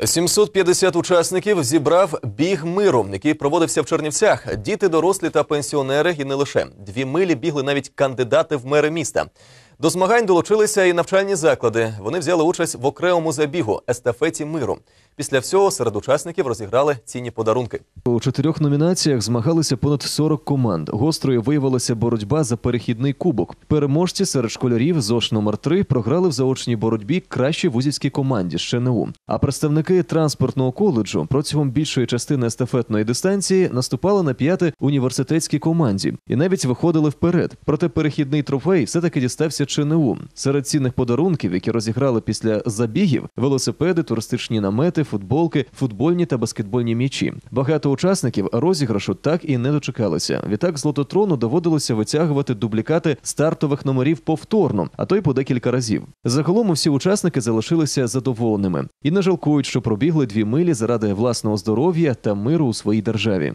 750 учасників зібрав біг миру, який проводився в Чернівцях. Діти, дорослі та пенсіонери, і не лише дві милі бігли навіть кандидати в мери міста. До змагань долучилися і навчальні заклади. Вони взяли участь в окремому забігу естафеті миру. Після всього серед учасників розіграли цінні подарунки. У чотирьох номінаціях змагалися понад 40 команд. Гострою виявилася боротьба за перехідний кубок. Переможці серед школярів ЗОШ номер 3 програли в заочній боротьбі кращій вузівській команді з ЧНУ. А представники транспортного коледжу протягом більшої частини естафетної дистанції наступали на п'яти університетській команді і навіть виходили вперед. Проте перехідний трофей все таки дістався ЧНУ. Серед цінних подарунків, які розіграли після забігів, велосипеди, туристичні намети, футболки, футбольні та баскетбольні м'ячі. Багато учасників розіграшу так і не дочекалися. Відтак з лототрону доводилося витягувати дублікати стартових номерів повторно, а то й по декілька разів. Загалом всі учасники залишилися задоволеними і не жалкують, що пробігли дві милі заради власного здоров'я та миру у своїй державі.